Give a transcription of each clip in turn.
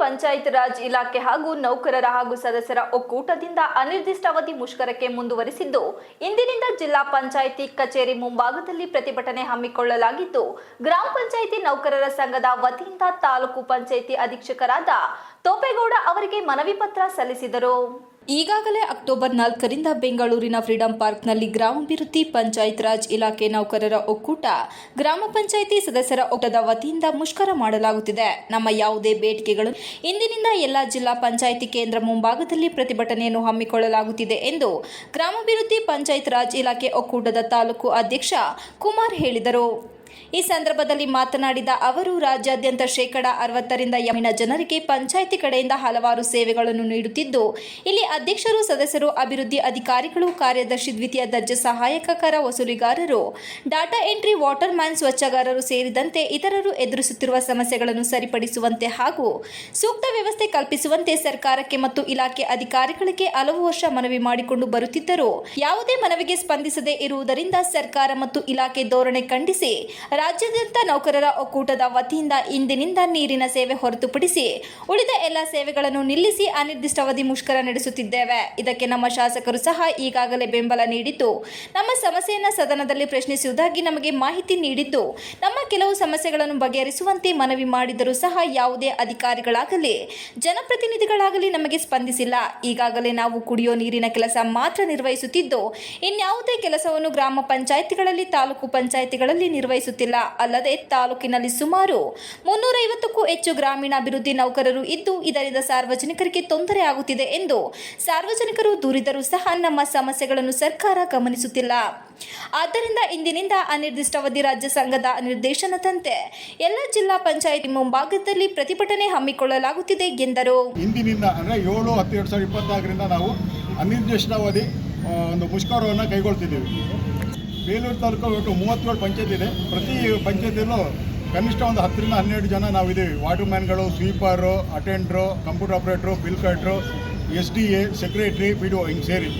ಪಂಚಾಯತ್ ರಾಜ್ ಇಲಾಖೆ ಹಾಗೂ ನೌಕರರ ಹಾಗೂ ಸದಸ್ಯರ ಒಕ್ಕೂಟದಿಂದ ಅನಿರ್ದಿಷ್ಟಾವಧಿ ಮುಷ್ಕರಕ್ಕೆ ಮುಂದುವರಿಸಿದ್ದು, ಇಂದಿನಿಂದ ಜಿಲ್ಲಾ ಪಂಚಾಯಿತಿ ಕಚೇರಿ ಮುಂಭಾಗದಲ್ಲಿ ಪ್ರತಿಭಟನೆ ಹಮ್ಮಿಕೊಳ್ಳಲಾಗಿದ್ದು, ಗ್ರಾಮ ಪಂಚಾಯಿತಿ ನೌಕರರ ಸಂಘದ ವತಿಯಿಂದ ತಾಲೂಕು ಪಂಚಾಯಿತಿ ಅಧೀಕ್ಷಕರಾದ ತೋಪೇಗೌಡ ಅವರಿಗೆ ಮನವಿ ಪತ್ರ ಸಲ್ಲಿಸಿದರು. ಈಗಾಗಲೇ ಅಕ್ಟೋಬರ್ ನಾಲ್ಕರಿಂದ ಬೆಂಗಳೂರಿನ ಫ್ರೀಡಂ ಪಾರ್ಕ್ನಲ್ಲಿ ಗ್ರಾಮಾಭಿವೃದ್ಧಿ ಪಂಚಾಯತ್ ರಾಜ್ ಇಲಾಖೆ ನೌಕರರ ಒಕ್ಕೂಟ, ಗ್ರಾಮ ಪಂಚಾಯಿತಿ ಸದಸ್ಯರ ಒಕ್ಕೂಟದ ವತಿಯಿಂದ ಮುಷ್ಕರ ಮಾಡಲಾಗುತ್ತಿದೆ. ನಮ್ಮ ಯಾವುದೇ ಬೇಡಿಕೆಗಳು ಇಂದಿನಿಂದ ಎಲ್ಲ ಜಿಲ್ಲಾ ಪಂಚಾಯಿತಿ ಕೇಂದ್ರ ಮುಂಭಾಗದಲ್ಲಿ ಪ್ರತಿಭಟನೆಯನ್ನು ಹಮ್ಮಿಕೊಳ್ಳಲಾಗುತ್ತಿದೆ ಎಂದು ಗ್ರಾಮಾಭಿವೃದ್ಧಿ ಪಂಚಾಯತ್ ರಾಜ್ ಇಲಾಖೆ ಒಕ್ಕೂಟದ ತಾಲೂಕು ಅಧ್ಯಕ್ಷ ಕುಮಾರ್ ಹೇಳಿದರು. ಈ ಸಂದರ್ಭದಲ್ಲಿ ಮಾತನಾಡಿದ ಅವರು, ರಾಜ್ಯಾದ್ಯಂತ ಶೇಕಡ ಅರವತ್ತರಿಂದ ಯಮಿನ ಜನರಿಗೆ ಪಂಚಾಯಿತಿ ಕಡೆಯಿಂದ ಹಲವಾರು ಸೇವೆಗಳನ್ನು ನೀಡುತ್ತಿದ್ದು, ಇಲ್ಲಿ ಅಧ್ಯಕ್ಷರು, ಸದಸ್ಯರು, ಅಭಿವೃದ್ಧಿ ಅಧಿಕಾರಿಗಳು, ಕಾರ್ಯದರ್ಶಿ, ದ್ವಿತೀಯ ದರ್ಜೆ ಸಹಾಯಕ ಕರ ವಸೂಲಿಗಾರರು, ಡಾಟಾ ಎಂಟ್ರಿ ವಾಟರ್ ಮ್ಯಾನ್ ಸ್ವಚ್ಛಗಾರರು ಸೇರಿದಂತೆ ಇತರರು ಎದುರಿಸುತ್ತಿರುವ ಸಮಸ್ಯೆಗಳನ್ನು ಸರಿಪಡಿಸುವಂತೆ ಹಾಗೂ ಸೂಕ್ತ ವ್ಯವಸ್ಥೆ ಕಲ್ಪಿಸುವಂತೆ ಸರ್ಕಾರಕ್ಕೆ ಮತ್ತು ಇಲಾಖೆ ಅಧಿಕಾರಿಗಳಿಗೆ ಹಲವು ವರ್ಷ ಮನವಿ ಮಾಡಿಕೊಂಡು ಬರುತ್ತಿದ್ದರೂ. ಯಾವುದೇ ಮನವಿಗೆ ಸ್ಪಂದಿಸದೇ ಇರುವುದರಿಂದ ಸರ್ಕಾರ ಮತ್ತು ಇಲಾಖೆ ಧೋರಣೆ ಖಂಡಿಸಿ ರಾಜ್ಯಾದ್ಯಂತ ನೌಕರರ ಒಕ್ಕೂಟದ ವತಿಯಿಂದ ಇಂದಿನಿಂದ ನೀರಿನ ಸೇವೆ ಹೊರತುಪಡಿಸಿ ಉಳಿದ ಎಲ್ಲ ಸೇವೆಗಳನ್ನು ನಿಲ್ಲಿಸಿ ಅನಿರ್ದಿಷ್ಟಾವಧಿ ಮುಷ್ಕರ ನಡೆಸುತ್ತಿದ್ದೇವೆ. ಇದಕ್ಕೆ ನಮ್ಮ ಶಾಸಕರು ಸಹ ಈಗಾಗಲೇ ಬೆಂಬಲ ನೀಡಿದ್ದು, ನಮ್ಮ ಸಮಸ್ಯೆಯನ್ನು ಸದನದಲ್ಲಿ ಪ್ರಶ್ನಿಸುವುದಾಗಿ ನಮಗೆ ಮಾಹಿತಿ ನೀಡಿದ್ದು, ನಮ್ಮ ಕೆಲವು ಸಮಸ್ಯೆಗಳನ್ನು ಬಗೆಹರಿಸುವಂತೆ ಮನವಿ ಮಾಡಿದರೂ ಸಹ ಯಾವುದೇ ಅಧಿಕಾರಿಗಳಾಗಲಿ, ಜನಪ್ರತಿನಿಧಿಗಳಾಗಲಿ ನಮಗೆ ಸ್ಪಂದಿಸಿಲ್ಲ. ಈಗಾಗಲೇ ನಾವು ಕುಡಿಯೋ ನೀರಿನ ಕೆಲಸ ಮಾತ್ರ ನಿರ್ವಹಿಸುತ್ತಿದ್ದು, ಇನ್ಯಾವುದೇ ಕೆಲಸವನ್ನು ಗ್ರಾಮ ಪಂಚಾಯಿತಿಗಳಲ್ಲಿ, ತಾಲೂಕು ಪಂಚಾಯಿತಿಗಳಲ್ಲಿ ನಿರ್ವಹಿಸುತ್ತಿಲ್ಲ ಅಲ್ಲದೆ ತಾಲೂಕಿನಲ್ಲಿ ಸುಮಾರು ಮುನ್ನೂರೈವತ್ತಕ್ಕೂ ಹೆಚ್ಚು ಗ್ರಾಮೀಣಾಭಿವೃದ್ಧಿ ನೌಕರರು ಇದ್ದು ಇದರಿಂದ ಸಾರ್ವಜನಿಕರಿಗೆ ತೊಂದರೆ ಆಗುತ್ತಿದೆ ಎಂದು ಸಾರ್ವಜನಿಕರು ದೂರಿದರೂ ಸಹ ನಮ್ಮ ಸಮಸ್ಯೆಗಳನ್ನು ಸರ್ಕಾರ ಗಮನಿಸುತ್ತಿಲ್ಲ. ಆದ್ದರಿಂದ ಇಂದಿನಿಂದ ಅನಿರ್ದಿಷ್ಟಾವಧಿ ರಾಜ್ಯ ಸಂಘದ ನಿರ್ದೇಶನದಂತೆ ಎಲ್ಲ ಜಿಲ್ಲಾ ಪಂಚಾಯಿತಿ ಮುಂಭಾಗದಲ್ಲಿ ಪ್ರತಿಭಟನೆ ಹಮ್ಮಿಕೊಳ್ಳಲಾಗುತ್ತಿದೆ ಎಂದರು. ಇಂದಿನಿಂದ ಅಂದರೆ ಏಳು, ಹತ್ತು, ಎರಡು ಸಾವಿರದ ಇಪ್ಪತ್ನಾಲ್ಕರಿಂದ ನಾವು ಅನಿರ್ದಿಷ್ಟಾವಧಿ ಒಂದು ಮುಷ್ಕರವನ್ನು ಕೈಗೊಳ್ತಿದ್ದೀವಿ. ಬೇಲೂರು ತಾಲೂಕು ಒಟ್ಟು ಮೂವತ್ತೇಳು ಪಂಚಾಯತ್ ಇದೆ. ಪ್ರತಿ ಪಂಚಾಯತಿಯಲ್ಲೂ ಕನಿಷ್ಠ ಒಂದು ಹತ್ತರಿಂದ ಹನ್ನೆರಡು ಜನ ನಾವಿದ್ದೀವಿ water ಮ್ಯಾನ್ಗಳು, sweeper, attender, computer operator, bill cutter S D A secretary P D O ಹಿಂಗೆ ಸೇರಿ.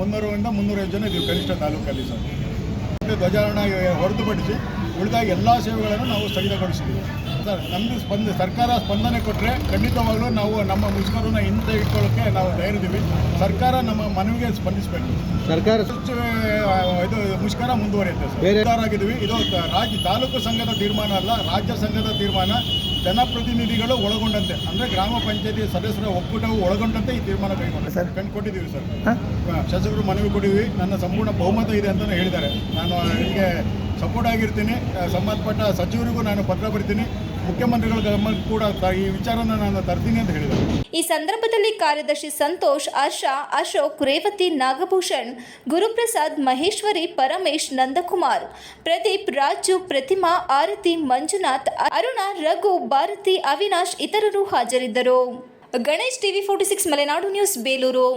ಮುನ್ನೂರರಿಂದ ಮುನ್ನೂರೈದು ಜನ ಇದ್ದೀವಿ ಕನಿಷ್ಠ ತಾಲೂಕಲ್ಲಿ ಸರ್. ಧ್ವಜಾರೋಹಣ, ಹೊರತುಪಡಿಸಿ ಉಳಿದ ಎಲ್ಲ ಸೇವೆಗಳನ್ನು ನಾವು ಸ್ಥಗಿತಗೊಳಿಸಿದ್ದೀವಿ. ನಮ್ಮದು ಸ್ಪಂದ ಸರ್ಕಾರ ಸ್ಪಂದನೆ ಕೊಟ್ಟರೆ ಖಂಡಿತವಾಗ್ಲೂ ನಾವು ನಮ್ಮ ಮುಷ್ಕರನ್ನ ಹಿಂದೆ ಇಟ್ಕೊಳ್ಳೋಕ್ಕೆ ನಾವು ಧೈರ್ಯದೀವಿ ಸರ್ಕಾರ ನಮ್ಮ ಮನವಿಗೆ ಸ್ಪಂದಿಸಬೇಕು. ಸರ್ಕಾರ ಇದು ಮುಷ್ಕರ ಮುಂದುವರಿಯುತ್ತೆ ಆಗಿದ್ದೀವಿ. ಇದು ರಾಜ್ಯ ತಾಲೂಕು ಸಂಘದ ತೀರ್ಮಾನ ಅಲ್ಲ ರಾಜ್ಯ ಸಂಘದ ತೀರ್ಮಾನ. ಜನಪ್ರತಿನಿಧಿಗಳು ಒಳಗೊಂಡಂತೆ ಅಂದರೆ ಗ್ರಾಮ ಪಂಚಾಯತಿ ಸದಸ್ಯರ ಒಕ್ಕೂಟವು ಒಳಗೊಂಡಂತೆ ಈ ತೀರ್ಮಾನ ಕೈಗೊಂಡು ಸರ್. ಕಂಡು ಕೊಟ್ಟಿದ್ದೀವಿ ಸರ್. ಶಾಸಕರು ಮನವಿ ಕೊಟ್ಟಿವಿ ನನ್ನ ಸಂಪೂರ್ಣ ಬಹುಮತ ಇದೆ ಅಂತಲೂ ಹೇಳಿದ್ದಾರೆ. ನಾನು ಇದಕ್ಕೆ ಸಪೋರ್ಟ್ ಆಗಿರ್ತೀನಿ. ಸಂಬಂಧಪಟ್ಟ ಸಚಿವರಿಗೂ ನಾನು ಪತ್ರ ಬರಿತೀನಿ. ಮುಖ್ಯಮಂತ್ರಿಗಳ ಗಮನಕ್ಕೆ ಕೂಡ ಈ ವಿಚಾರನ ನಾನು ತರ್ತೀನಿ ಅಂತ ಹೇಳಿದರು ಈ ಸಂದರ್ಭದಲ್ಲಿ ಕಾರ್ಯದರ್ಶಿ ಸಂತೋಷ್, ಆಶಾ, ಅಶೋಕ್, ರೇವತಿ, ನಾಗಭೂಷಣ್, ಗುರುಪ್ರಸಾದ್, ಮಹೇಶ್ವರಿ, ಪರಮೇಶ್, ನಂದಕುಮಾರ್, ಪ್ರದೀಪ್, ರಾಜು, ಪ್ರತಿಮಾ, ಆರತಿ, ಮಂಜುನಾಥ್, ಅರುಣ, ರಘು, ಭಾರತಿ, ಅವಿನಾಶ್ ಇತರರು ಹಾಜರಿದ್ದರು. Ganesh TV forty six Malenadu news, Belur.